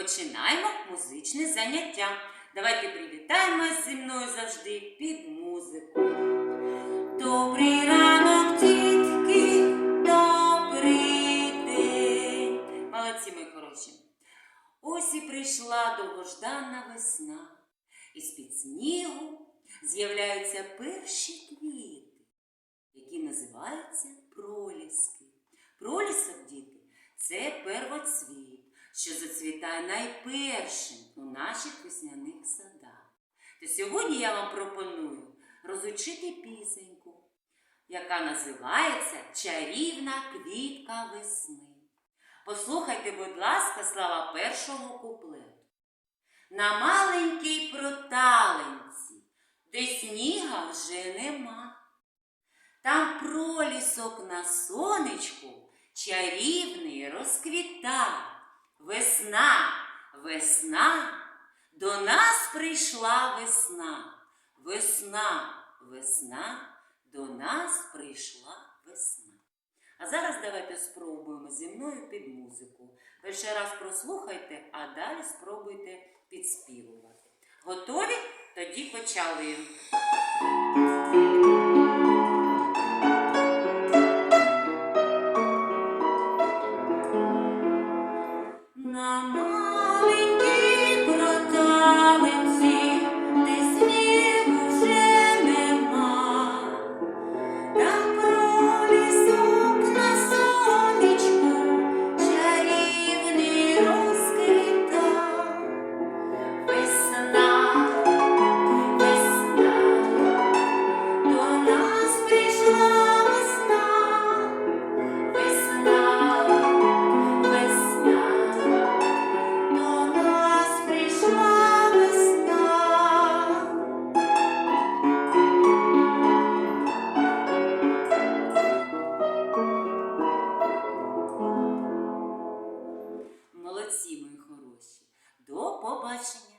Починаємо музичне заняття. Давайте привітаємось зі мною завжди під музику. Добрий ранок, дітки, добрий день. Молодці, мої хороші. Ось і прийшла довгожданна весна. І з-під снігу з'являються перші квіти, які називаються проліски. Пролісок, діти, це первоцвіт що зацвітає найпершим у наших весняних садах. То сьогодні я вам пропоную розучити пісеньку, яка називається Чарівна квітка весни. Послухайте, будь ласка, слова першого куплету. На маленькій проталинці, де сніга вже нема. Там пролісок на сонечку чарівний розквіта. Весна, весна, до нас прийшла весна. Весна, весна, до нас прийшла весна. А зараз давайте спробуємо зі мною під музику. Ще раз прослухайте, а далі спробуйте підспівувати. Готові? Тоді почали. Namaste. Молодці, мої хороші. До побачення!